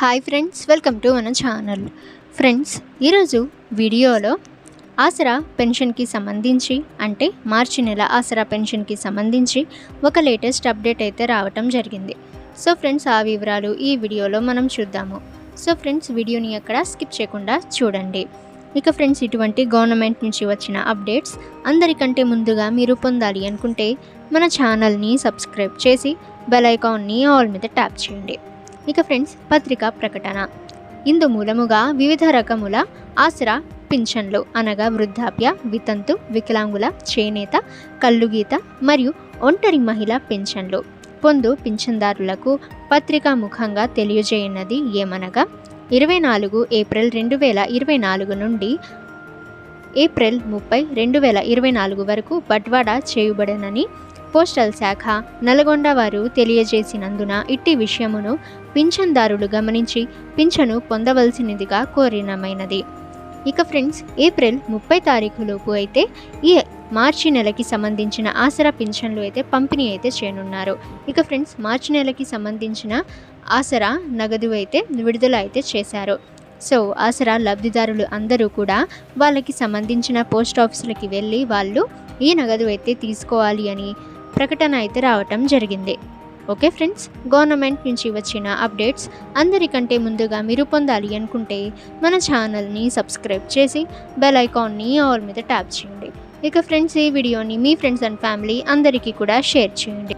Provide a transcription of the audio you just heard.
Hi friends welcome to మన channel. Friends ఈరోజు వీడియోలో ఆసరా పెన్షన్కి సంబంధించి అంటే మార్చి నెల ఆసరా పెన్షన్కి సంబంధించి ఒక లేటెస్ట్ అప్డేట్ అయితే రావటం జరిగింది. సో ఫ్రెండ్స్ ఆ వివరాలు ఈ వీడియోలో మనం చూద్దాము. సో ఫ్రెండ్స్ వీడియోని ఎక్కడ స్కిప్ చేయకుండా చూడండి. ఇక ఫ్రెండ్స్ ఇటువంటి గవర్నమెంట్ నుంచి వచ్చిన అప్డేట్స్ అందరికంటే ముందుగా మీరు పొందాలి అనుకుంటే మన ఛానల్ని సబ్స్క్రైబ్ చేసి బెల్ ఐకాన్ని ఆల్ మీద ట్యాప్ చేయండి. ఇక ఫ్రెండ్స్ పత్రికా ప్రకటన. ఇందు మూలముగా వివిధ రకముల ఆసరా పింఛన్లు అనగా వృద్ధాప్య వితంతు వికలాంగుల చేనేత కల్లుగీత మరియు ఒంటరి మహిళ పింఛన్లు. పొందు పింఛన్దారులకు పత్రికా ముఖంగా తెలియజేయనది ఏమనగా ఇరవై నాలుగు ఏప్రిల్ రెండు వేల ఇరవై నాలుగు నుండి ఏప్రిల్ ముప్పై రెండు వేల ఇరవై నాలుగు వరకు బట్వాడా చేయబడనని పోస్టల్ శాఖ నల్గొండ వారు తెలియజేసినందున ఇట్టి విషయమును పింఛన్దారులు గమనించి పింఛను పొందవలసినదిగా కోరినమైనది. ఇక ఫ్రెండ్స్ ఏప్రిల్ ముప్పై తారీఖులోపు అయితే ఈ మార్చి నెలకి సంబంధించిన ఆసరా పింఛన్లు అయితే పంపిణీ అయితే చేయనున్నారు. ఇక ఫ్రెండ్స్ మార్చి నెలకి సంబంధించిన ఆసరా నగదు అయితే విడుదల అయితే చేశారు. సో ఆసరా లబ్ధిదారులు అందరూ కూడా వాళ్ళకి సంబంధించిన పోస్ట్ ఆఫీసులకి వెళ్ళి వాళ్ళు ఈ నగదు అయితే తీసుకోవాలి అని ప్రకటన అయితే రావటం జరిగింది. ఓకే ఫ్రెండ్స్ గవర్నమెంట్ నుంచి వచ్చిన అప్డేట్స్ అందరికంటే ముందుగా మీరు పొందాలి అనుకుంటే మన ఛానల్ని సబ్స్క్రైబ్ చేసి బెల్ ఐకాన్ని ఆల్ మీద ట్యాప్ చేయండి. ఇక ఫ్రెండ్స్ ఈ వీడియోని మీ ఫ్రెండ్స్ అండ్ ఫ్యామిలీ అందరికీ కూడా షేర్ చేయండి.